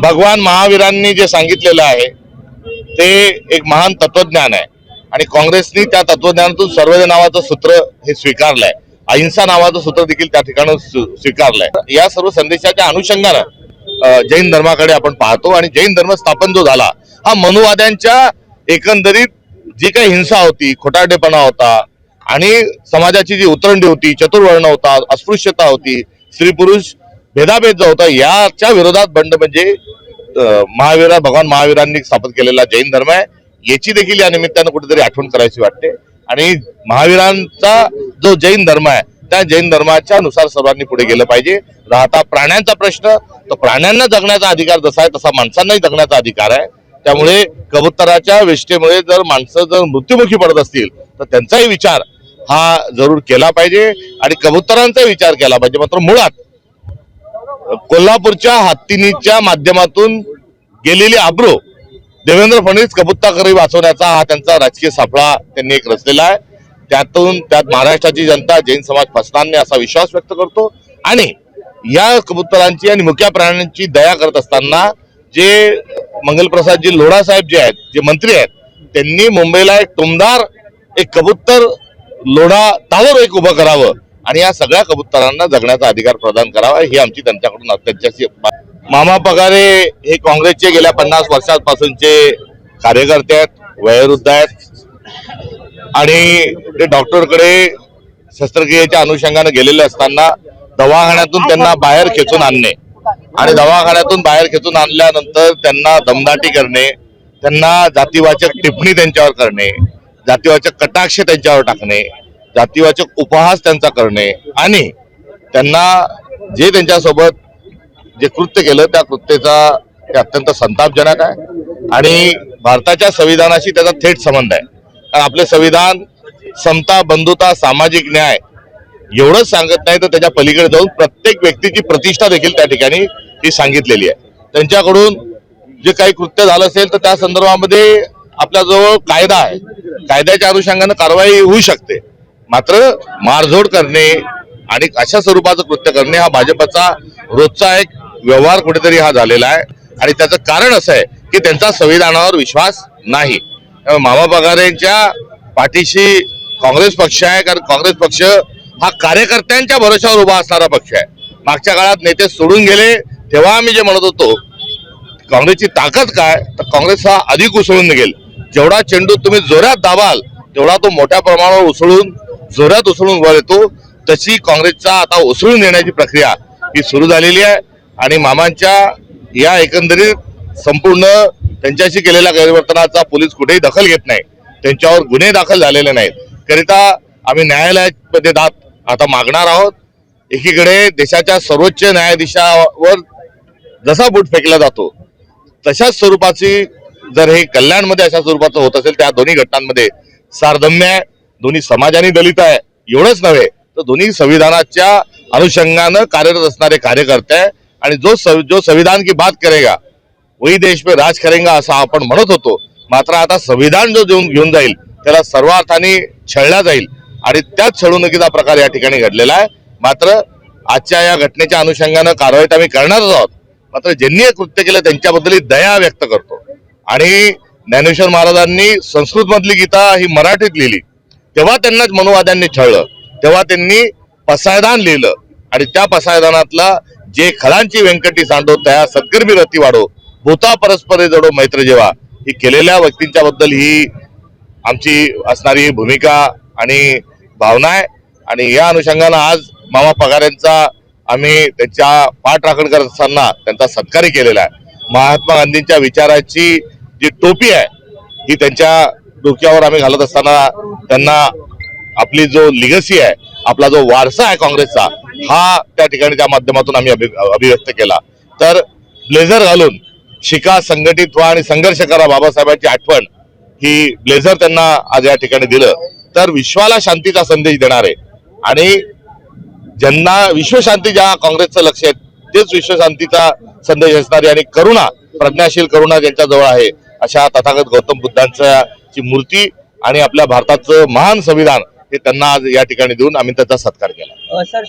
भगवान महावीरांनी जे सांगितलेलं आहे ते एक महान तत्वज्ञान आहे. आणि काँग्रेसनी त्या तत्वज्ञानातून सर्वज नावाचं सूत्र हे स्वीकारलंय. अहिंसा नावाचं सूत्र देखील त्या ठिकाणी स्वीकारलंय. या सर्व संदेशाच्या अनुषंगानं जैन धर्माकडे आपण पाहतो आणि जैन धर्म स्थापन जो झाला हा मनुवाद्यांच्या एकंदरीत जी काही हिंसा होती खोटारडेपणा होता आणि समाजाची जी उतरंडी होती चतुर्वर्ण होता अस्पृश्यता होती स्त्री पुरुष भेदाभेद जो होता याच्या विरोधात बंड म्हणजे महावीरा भगवान महावीरांनी स्थापन केलेला जैन धर्म आहे. याची देखील या निमित्तानं कुठेतरी आठवण करायची वाटते. आणि महावीरांचा जो जैन धर्म आहे त्या जैन धर्माच्या नुसार सर्वांनी पुढे गेलं पाहिजे. राहता प्राण्यांचा प्रश्न तर प्राण्यांना जगण्याचा अधिकार जसा आहे तसा माणसांनाही जगण्याचा अधिकार आहे. त्यामुळे कबुतराच्या वेष्टेमुळे जर माणसं जर मृत्युमुखी पडत असतील तर त्यांचाही विचार हा जरूर केला पाहिजे. आणि कबुतरांचा विचार केला पाहिजे मात्र मुळात कोल्हापूरच्या हत्तीनीच्या माध्यमातून गेलेली आब्रो देवेंद्र फडणवीस कबुत्ताकरी वाचवण्याचा हा त्यांचा राजकीय सापळा त्यांनी एक रचलेला आहे. त्यातून त्यात महाराष्ट्राची जनता जैन समाज फसणार असा विश्वास व्यक्त करतो. आणि या कबुतरांची आणि मुख्या प्राण्यांची दया करत असताना जे मंगलप्रसादजी लोढा साहेब जे आहेत जे मंत्री आहेत त्यांनी मुंबईला एक टुमदार एक कबुतर लोढा टावर एक उभं करावं. आणि या सगळ्या कबुतरांना जगण्याचा अधिकार प्रदान करावा ही आमची त्यांच्याकडून त्यांच्याशी मामा पगारे हे काँग्रेसचे गेल्या पन्नास वर्षांपासूनचे कार्यकर्ते आहेत वयोवृद्ध आहेत. आणि ते डॉक्टरकडे शस्त्रक्रियेच्या अनुषंगाने गेलेले असताना दवाखान्यातून त्यांना बाहेर खेचून आणणे आणि दवाखान्यातून बाहेर खेचून आणल्यानंतर त्यांना दमदाटी करणे त्यांना जातीवाचक टिप्पणी त्यांच्यावर करणे जातीवाचक कटाक्ष त्यांच्यावर टाकणे जातीवाचक उपहास त्यांचा करणे आणि त्यांना जे त्यांच्यासोबत जे कृत्य केलं त्या कृत्यचा ते अत्यंत संतापजनक आहे. आणि भारताच्या संविधानाशी त्याचा थेट संबंध आहे. कारण आपले संविधान समता बंधुता सामाजिक न्याय एवढंच सांगत नाही तर त्याच्या पलीकडे जाऊन प्रत्येक व्यक्तीची प्रतिष्ठा देखील त्या ठिकाणी ही सांगितलेली आहे. त्यांच्याकडून जे काही कृत्य झालं असेल तर त्या संदर्भामध्ये आपल्याजवळ कायदा आहे. कायद्याच्या अनुषंगानं कारवाई होऊ शकते. मात्र मारझोड करणे आणि अशा स्वरूपाचं कृत्य करणे हा भाजपचा रोजचा एक व्यवहार कुठेतरी हा झालेला आहे. आणि त्याचं कारण असं आहे की त्यांचा संविधानावर विश्वास नाही. मामा पगारेंच्या पाठीशी काँग्रेस पक्ष आहे कारण काँग्रेस पक्ष हा कार्यकर्त्यांच्या भरोशावर उभा असणारा पक्ष आहे. मागच्या काळात नेते सोडून गेले तेव्हा आम्ही जे म्हणत होतो काँग्रेसची ताकद काय? तर काँग्रेस हा अधिक उसळून निघेल जेवढा चेंडू तुम्ही जोरात दाबाल तेवढा तो मोठ्या प्रमाणावर उसळून जोरात उसळून वर येतो तशी काँग्रेसचा आता उसळून येण्याची प्रक्रिया ही सुरू झालेली आहे. आणि मामांच्या या एकंदरीत संपूर्ण त्यांच्याशी केलेल्या गैरवर्तनाचा पोलीस कुठेही दखल घेत नाही. त्यांच्यावर गुन्हे दाखल झालेले नाहीत. करिता आम्ही न्यायालयामध्ये दाद आता मागणार आहोत. एकीकडे देशाच्या सर्वोच्च न्यायाधीशावर जसा बूट फेकला जातो तशाच स्वरूपाची जर हे कल्याणमध्ये अशा स्वरूपाचं होत असेल त्या दोन्ही घटनांमध्ये सारधम्य आहे. दोन्ही समाजाने दलित आहे. एवढंच नव्हे तर दोन्ही संविधानाच्या अनुषंगानं कार्यरत असणारे कार्यकर्ते आहे. आणि जो सं- जो संविधान की बात करेगा वही देश पे राज करेगा असं आपण म्हणत होतो. मात्र आता संविधान जो घेऊन घेऊन जाईल त्याला सर्व अर्थाने छळला जाईल. आणि त्याच छळवणुकीचा प्रकार या ठिकाणी घडलेला आहे. मात्र आजच्या या घटनेच्या अनुषंगानं कारवाई तर आम्ही करणारच आहोत. मात्र ज्यांनी हे कृत्य केलं त्यांच्याबद्दल दया व्यक्त करतो. आणि ज्ञानेश्वर महाराजांनी संस्कृतमधली गीता ही मराठीत लिहिली. तेव्हा त्यांनाच मनोवाद्यांनी छळलं तेव्हा त्यांनी पसायदान लिहिलं. आणि त्या पसायदानातला जे खळांची व्यंकटी सांडो त्या सत्कर्मी रती वाढो भूता परस्परे जडो मैत्र जेव्हा ही केलेल्या व्यक्तींच्या बद्दल ही आमची असणारी भूमिका आणि भावना आहे. आणि या अनुषंगानं आज मामा पगार यांचा आम्ही त्यांच्या पाठराखण करत असताना त्यांचा सत्कारही केलेला आहे. महात्मा गांधींच्या विचाराची जी टोपी आहे ही त्यांच्या डोक्यावर आम्ही घालत असताना त्यांना आपली जो लिगसी आहे आपला जो वारसा आहे काँग्रेसचा हा त्या ठिकाणी त्या माध्यमातून आम्ही अभिव्यक्त केला. तर ब्लेझर घालून शिका संघटित व्हा आणि संघर्ष करा बाबासाहेबांची आठवण ही ब्लेझर त्यांना आज या ठिकाणी दिलं. तर विश्वाला शांतीचा संदेश देणार आहे आणि ज्यांना विश्वशांती ज्या काँग्रेसचं लक्ष आहे तेच विश्वशांतीचा संदेश असणारी आणि करुणा प्रज्ञाशील करुणा ज्यांच्याजवळ आहे अशा तथागत गौतम बुद्धांच्या ची मूर्ती आणि आपल्या भारताचं महान संविधान हे त्यांना आज या ठिकाणी देऊन आम्ही त्याचा सत्कार केला. सर